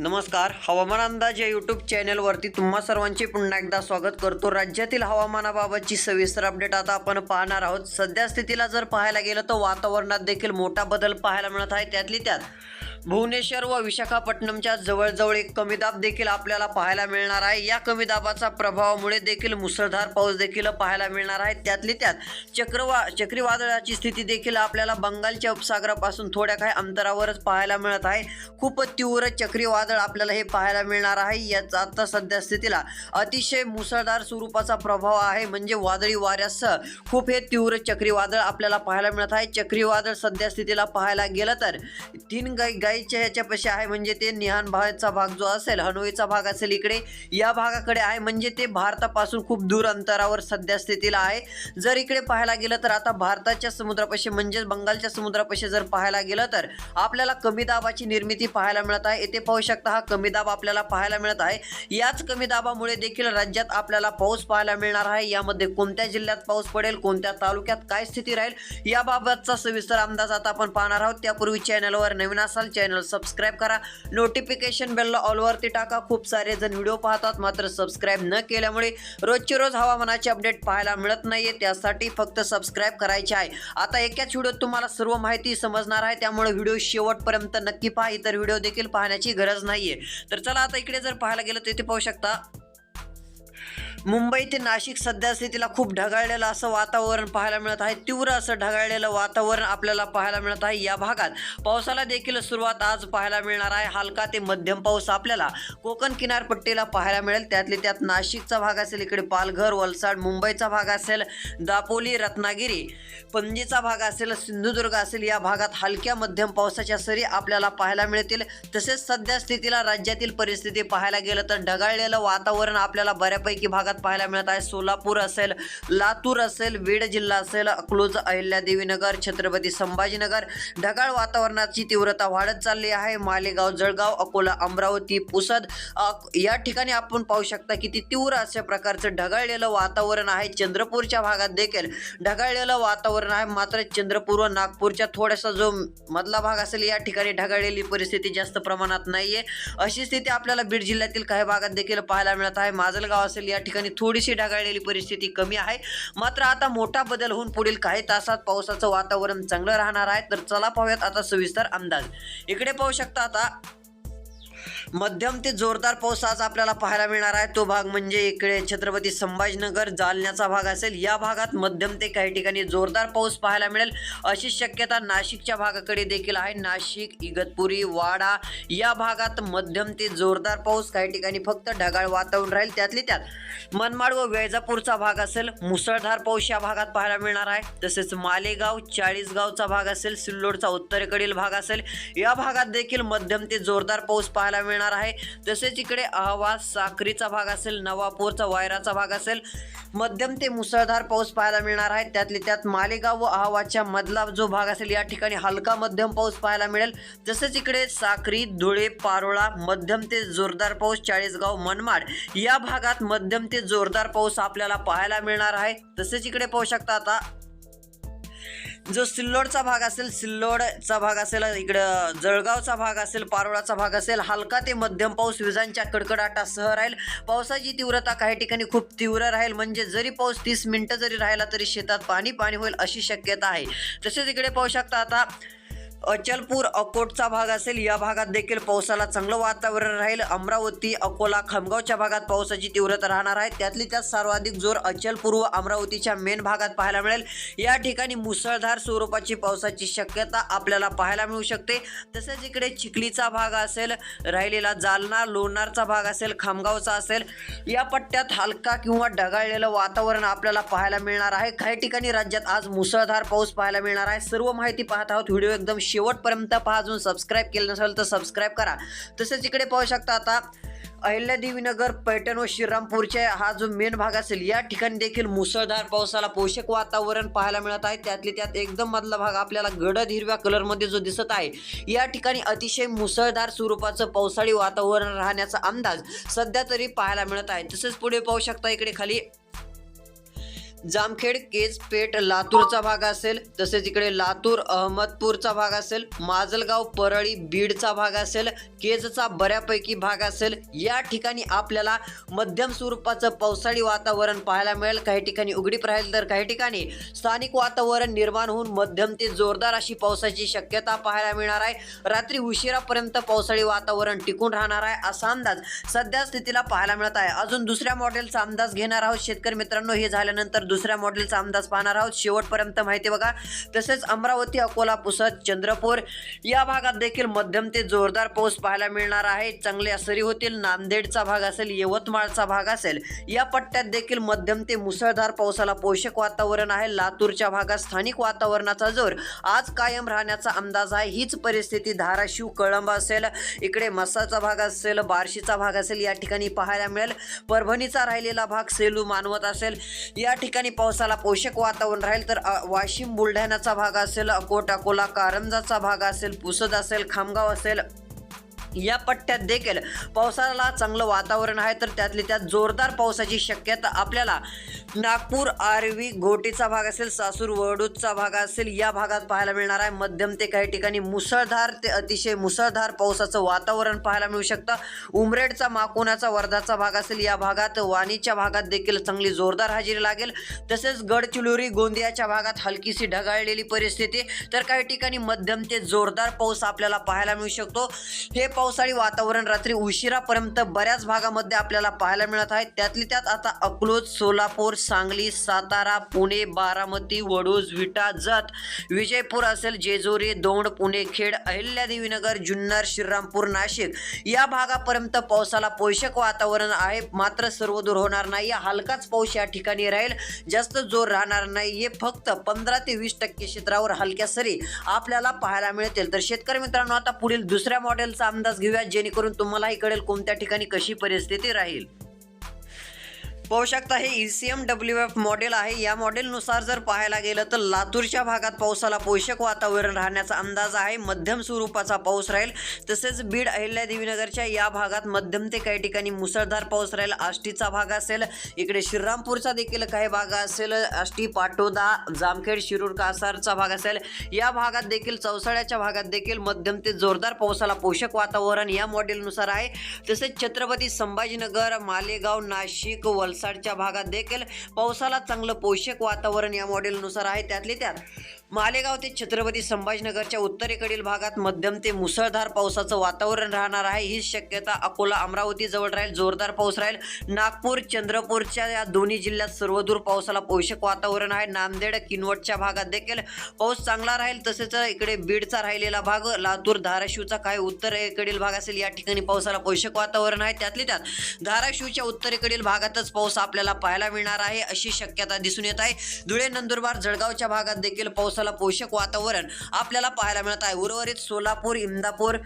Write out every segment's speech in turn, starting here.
नमस्कार हवामान अंदाज या यूट्यूब चॅनलवरती तुम्हा सर्वांचे पुन्हा एकदा स्वागत करतो. राज्यातील हवामानाबाबतची सविस्तर अपडेट आता आपण पाहणार आहोत. सध्या स्थितीला जर पाहायला गेलं तर वातावरणात देखील मोठा बदल पाहायला मिळत आहे. त्यातली त्यात भुवनेश्वर व विशाखापट्टणमच्या जवळजवळ एक कमी दाब देखील आपल्याला पाहायला मिळणार आहे. या कमी दाबाचा प्रभावामुळे देखील मुसळधार पाऊस देखील पाहायला मिळणार आहे. त्यातली त्यात चक्रवा चक्रीवादळाची स्थिती देखील आपल्याला बंगालच्या उपसागरापासून थोड्या काही अंतरावरच पाहायला मिळत आहे. खूप तीव्र चक्रीवादळ आपल्याला हे पाहायला मिळणार आहे. याचा आता सध्या स्थितीला अतिशय मुसळधार स्वरूपाचा प्रभाव आहे. म्हणजे वादळी वाऱ्यासह खूप हे तीव्र चक्रीवादळ आपल्याला पाहायला मिळत आहे. चक्रीवादळ सध्या स्थितीला पाहायला गेलं तर तीन गाई गाईच्या ह्याच्यापाशी आहे म्हणजे ते निहान भागाचा भाग जो असेल हनोईचा भाग असेल इकडे या भागाकडे आहे म्हणजे ते भारतापासून खूप दूर अंतरावर सध्या स्थितीला आहे. जर इकडे पाहायला गेलं तर आता भारताच्या समुद्रापाशी म्हणजेच बंगालच्या समुद्रापाशी जर पाहायला गेलं तर आपल्याला कमी दाबाची निर्मिती पाहायला मिळत आहे. येथे पाहू शकता हा कमी दाब आपल्याला पाहायला मिळत आहे. याच कमी दाबामुळे देखील राज्यात आपल्याला पाऊस पाहायला मिळणार आहे. यामध्ये कोणत्या जिल्ह्यात पाऊस पडेल कोणत्या तालुक्यात काय स्थिती राहील याबाबतचा सविस्तर अंदाज आता आपण पाहणार आहोत. त्यापूर्वी चॅनलवर नवीन असाल चॅनल सबस्क्राईब करा. नोटिफिकेशन बेलला ऑलवरती टाका. खूप सारे जण व्हिडिओ पाहतात मात्र सबस्क्राईब न केल्यामुळे रोजचे रोज हवामानाचे अपडेट पाहायला मिळत नाहीये. त्यासाठी फक्त सबस्क्राईब करायचे आहे. आता एकाच व्हिडिओत तुम्हाला सर्व माहिती समजणार आहे. त्यामुळे व्हिडिओ शेवटपर्यंत नक्की पहा. इतर व्हिडिओ देखील पाहण्याची गरज नाहीये. तर चला आता इकडे जर पाहायला गेलं तर इथे पाहू शकता. मुंबई ते नाशिक सध्या स्थितीला खूप ढगाळलेलं असं वातावरण पाहायला मिळत आहे. तीव्र असं ढगाळलेलं वातावरण आपल्याला पाहायला मिळत आहे. या भागात पावसाला देखील सुरुवात आज पाहायला मिळणार आहे. हलका ते मध्यम पाऊस आपल्याला कोकण किनारपट्टीला पाहायला मिळेल. त्यातले त्यात नाशिकचा भाग असेल इकडे पालघर वलसाड मुंबईचा भाग असेल दापोली रत्नागिरी पणजीचा भाग असेल सिंधुदुर्ग असेल या भागात हलक्या मध्यम पावसाच्या सरी आपल्याला पाहायला मिळतील. तसेच सध्या स्थितीला राज्यातील परिस्थिती पाहायला गेलं तर ढगाळलेलं वातावरण आपल्याला बऱ्यापैकी भागात पाहायला मिळत आहे. सोलापूर असेल लातूर असेल बीड जिल्हा असेल अकलूज अहिल्यादेवीनगर छत्रपती संभाजीनगर. ढगाळ वातावरणाची तीव्रता वाढत चालली आहे. मालेगाव जळगाव अकोला अमरावती पुसद या ठिकाणी आपण पाहू शकता किती तीव्र अशा प्रकारचं ढगाळलेलं वातावरण आहे. चंद्रपूरच्या भागात देखील ढगाळलेलं वातावरण आहे. मात्र चंद्रपूर व नागपूरच्या थोडासा जो मधला भाग असेल या ठिकाणी ढगाळलेली परिस्थिती जास्त प्रमाणात नाहीये. अशी स्थिती आपल्याला बीड जिल्ह्यातील काही भागात देखील पाहायला मिळत आहे. माजलगाव असेल या ठिकाणी थोडीशी ढगाळलेली परिस्थिती कमी आहे. मात्र आता मोठा बदल होऊन पुढील काही तासात पावसाचं वातावरण चांगलं राहणार आहे. तर चला पाहूयात आता सविस्तर अंदाज. इकडे पाहू शकता आता मध्यम ते जोरदार पाऊस आज आपल्याला पाहायला मिळणार आहे. तो भाग म्हणजे इकडे छत्रपती संभाजीनगर जालन्याचा भाग असेल. या भागात मध्यम ते काही ठिकाणी जोरदार पाऊस पाहायला मिळेल. अशी शक्यता नाशिकच्या भागाकडे देखील आहे. नाशिक इगतपुरी वाडा या भागात मध्यम ते जोरदार पाऊस काही ठिकाणी फक्त ढगाळ वातावरण राहील. त्यातली त्यात मनमाड व वेळजापूरचा भाग असेल. मुसळधार पाऊस या भागात पाहायला मिळणार आहे. तसेच मालेगाव चाळीसगावचा भाग असेल. सिल्लोडचा उत्तरेकडील भाग असेल. या भागात देखील मध्यम ते जोरदार पाऊस पाहायला मिळणार आहे. तसेच इकडे अहवाज साक्रीचा भाग असेल नवापूरचा वायराचा भाग असेल मध्यम ते मुसळधार पाऊस पाहायला मिळणार आहे. त्यातले त्यात मालेगाव व अहवाच्या मधला जो भाग असेल या ठिकाणी हलका मध्यम पाऊस पाहायला मिळेल. तसेच इकडे साक्री धुळे पारोळा मध्यम ते जोरदार पाऊस चाळीसगाव मनमाड या भागात मध्यम ते जोरदार पाऊस आपल्याला पाहायला मिळणार आहे. तसेच इकडे पाहू शकता आता जो सिल्लोडचा भाग असेल सिल्लोडचा भाग असेल इकडं जळगावचा भाग असेल पारोळाचा भाग असेल हलका ते मध्यम पाऊस विजांच्या कडकडाटासह राहील. पावसाची तीव्रता काही ठिकाणी खूप तीव्र राहील म्हणजे जरी पाऊस तीस मिनिटं जरी राहिला तरी शेतात पाणी पाणी होईल अशी शक्यता आहे. तसेच इकडे पाहू शकता आता अचलपूर अकोटचा भाग असेल या भागात देखील पावसाला चांगलं वातावरण राहील. अमरावती अकोला खामगावच्या भागात पावसाची तीव्रता राहणार आहे. त्यातली त्यात सर्वाधिक जोर अचलपूर व अमरावतीच्या मेन भागात पाहायला मिळेल. या ठिकाणी मुसळधार स्वरूपाची पावसाची शक्यता आपल्याला पाहायला मिळू शकते. तसेच इकडे चिखलीचा भाग असेल राहिलेला जालना लोणारचा भाग असेल खामगावचा असेल या पट्ट्यात हलका किंवा ढगाळलेलं वातावरण आपल्याला पाहायला मिळणार आहे. काही ठिकाणी राज्यात आज मुसळधार पाऊस पाहायला मिळणार आहे. सर्व माहिती पाहत आहोत. व्हिडिओ एकदम शेवटपर्यंत पहा अजून सबस्क्राईब केलं नसेल तर सबस्क्राईब करा. तसेच इकडे पाहू शकता आता अहिल्यादेवीनगर पैठण व श्रीरामपूरच्या हा जो मेन भाग असेल या ठिकाणी देखील मुसळधार पावसाला पोषक वातावरण पाहायला मिळत आहे. त्यातले त्यात एकदम मधला भाग आपल्याला गडद हिरव्या कलरमध्ये जो दिसत आहे या ठिकाणी अतिशय मुसळधार स्वरूपाचं पावसाळी वातावरण राहण्याचा अंदाज सध्या तरी पाहायला मिळत आहे. तसेच पुढे पाहू शकता इकडे खाली जामखेड केजपेठ लातूरचा भाग असेल तसेच इकडे लातूर अहमदपूरचा भाग असेल माजलगाव परळी बीडचा भाग असेल केजचा बऱ्यापैकी भाग असेल. या ठिकाणी आपल्याला मध्यम स्वरूपाचं पावसाळी वातावरण पाहायला मिळेल. काही ठिकाणी उघडीप राहील तर काही ठिकाणी स्थानिक वातावरण निर्माण होऊन मध्यम ते जोरदार अशी पावसाची शक्यता पाहायला मिळणार आहे. रात्री उशिरापर्यंत पावसाळी वातावरण टिकून राहणार आहे असा अंदाज सध्या स्थितीला पाहायला मिळत आहे. अजून दुसऱ्या मॉडेलचा अंदाज घेणार आहोत. शेतकरी मित्रांनो हे झाल्यानंतर दुसऱ्या मॉडेलचा अंदाज पाहणार आहोत. शेवटपर्यंत माहिती बघा. तसेच अमरावती अकोला पुसद चंद्रपूर या भागात देखील मध्यम ते जोरदार पाऊस पाहायला मिळणार आहे. चांगल्या सरी होतील. नांदेडचा भाग असेल यवतमाळचा भाग असेल या पट्ट्यात देखील मध्यम ते मुसळधार पावसाला पोषक वातावरण आहे. लातूरच्या भागात स्थानिक वातावरणाचा जोर आज कायम राहण्याचा अंदाज आहे. हीच परिस्थिती धाराशिव कळंब असेल इकडे मसाचा भाग असेल बार्शीचा भाग असेल या ठिकाणी पाहायला मिळेल. परभणीचा राहिलेला भाग सेलू मानवत असेल. या ठिकाणी ठिकाणी पावसाला पोषक वातावरण राहील तर वाशिम बुलढाण्याचा भाग असेल अकोट अकोला कारंजाचा भाग असेल पुसद असेल खामगाव असेल या पट्ट्यात देखील पावसाला चांगलं वातावरण आहे तर त्यातली त्यात जोरदार पावसाची शक्यता आपल्याला नागपूर आरवी घोटीचा भाग असेल सासूर वडूदचा भाग असेल या भागात पाहायला मिळणार आहे. मध्यम ते काही ठिकाणी मुसळधार ते अतिशय मुसळधार पावसाचं वातावरण पाहायला मिळू शकतं. उमरेडचा माकोनाचा वर्धाचा भाग असेल या भागात वाणीच्या भागात देखील चांगली जोरदार हजेरी लागेल. तसेच गडचिलोरी गोंदियाच्या भागात हलकीशी ढगाळलेली परिस्थिती. तर काही ठिकाणी मध्यम ते जोरदार पाऊस आपल्याला पाहायला मिळू शकतो. हे पावसाळी वातावरण रात्री उशिरापर्यंत बऱ्याच भागामध्ये आपल्याला पाहायला मिळत आहे. त्यातली त्यात आता अकलोज सोलापूर सांगली सातारा पुणे बारामती वडूज विटा जत विजयपूर असेल जेजुरी दौंड पुणे खेड अहिल्यादेवीनगर जुन्नर श्रीरामपूर नाशिक. या भागापर्यंत पावसाला पोषक वातावरण आहे. मात्र सर्व दूर होणार नाही. हलकाच पाऊस या ठिकाणी राहील. जास्त जोर राहणार नाही. हे फक्त पंधरा ते वीस टक्के क्षेत्रावर हलक्या सरी आपल्याला पाहायला मिळतील. तर शेतकरी मित्रांनो आता पुढील दुसऱ्या मॉडेलचा अंदाज घेऊया. जेणेकरून तुम्हालाही कळेल कोणत्या ठिकाणी कशी परिस्थिती राहील. पाहू शकता हे E C M W F model आहे. या मॉडेलनुसार जर पाहायला गेलं तर लातूरच्या भागात पावसाला पोषक वातावरण राहण्याचा अंदाज आहे. मध्यम स्वरूपाचा पाऊस राहील. तसेच बीड अहिल्यादेवीनगरच्या या भागात मध्यम ते काही ठिकाणी मुसळधार पाऊस राहील. आष्टीचा भाग असेल इकडे श्रीरामपूरचा देखील काही भाग असेल. आष्टी पाटोदा जामखेड शिरूर कासारचा भाग असेल. या भागात देखील चौसाळ्याच्या भागात देखील मध्यम ते जोरदार पावसाला पोषक वातावरण या मॉडेलनुसार आहे. तसेच छत्रपती संभाजीनगर मालेगाव नाशिक वलसाडच्या भागात देखील पावसाला चांगलं पोषक वातावरण या मॉडेलनुसार आहे. त्यातले त्यात मालेगाव ते छत्रपती संभाजीनगरच्या उत्तरेकडील भागात मध्यम ते मुसळधार पावसाचं वातावरण राहणार आहे. ही शक्यता अकोला अमरावती जवळ राहील जोरदार पाऊस राहील. नागपूर चंद्रपूरच्या या दोन्ही जिल्ह्यात सर्वदूर पावसाला पोषक वातावरण आहे. नांदेड किनवटच्या भागात देखील पाऊस चांगला राहील. तसेच इकडे बीडचा राहिलेला भाग लातूर धाराशिवचा काही उत्तरेकडील भाग असेल या ठिकाणी पावसाला पोषक वातावरण आहे. त्यातले त्यात धाराशिवच्या उत्तरेकडील भागातच पाऊस आपल्याला पाहायला मिळणार आहे अशी शक्यता दिसून येत आहे. धुळे नंदुरबार जळगावच्या भागात देखील पाऊस पावसाला पोषक वातावरण आपल्याला पाहायला मिळत आहे. उर्वरित सोलापूर इंदापूर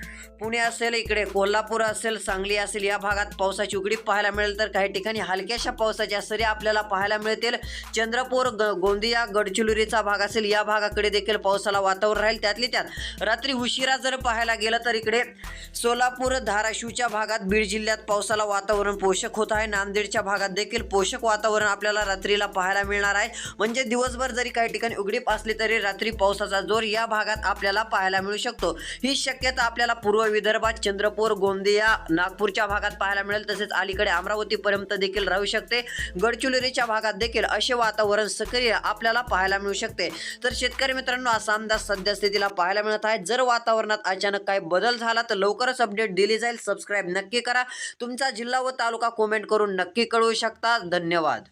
पुणे असेल इकडे कोल्हापूर असेल सांगली असेल या भागात पावसाची उघडी पाहायला मिळेल. तर काही ठिकाणी हलक्याशा पावसाच्या सरी आपल्याला पाहायला मिळतील. चंद्रपूर ग- गोंदिया गडचिरोलीचा भाग असेल या भागाकडे देखील पावसाला वातावरण राहील. त्यातली त्यात रात्री उशिरा जर पाहायला गेलं तर इकडे सोलापूर धाराशिवच्या भागात बीड जिल्ह्यात पावसाला वातावरण पोषक होत आहे. नांदेडच्या भागात देखील पोषक वातावरण आपल्याला रात्रीला पाहायला मिळणार आहे. म्हणजे दिवसभर जरी काही ठिकाणी उघडीप असली तरी रात्री पावसाचा जोर या भागात आपल्याला पाहायला मिळू शकतो. ही शक्यता आपल्याला पूर्व विदर्भात चंद्रपूर गोंदिया नागपूरच्या भागात पाहायला मिळेल. तसेच अलीकडे अमरावतीपर्यंत देखील राहू शकते. गडचिरोलीच्या भागात देखील असे वातावरण सक्रिय आपल्याला पाहायला मिळू शकते. तर शेतकरी मित्रांनो असा अंदाज सध्या स्थितीला पाहायला मिळत आहे. जर वातावरणात अचानक काही बदल झाला तर लवकरच अपडेट दिली जाईल. सबस्क्राईब नक्की करा. तुमचा जिल्हा व तालुका कमेंट करून नक्की कळवू शकता. धन्यवाद.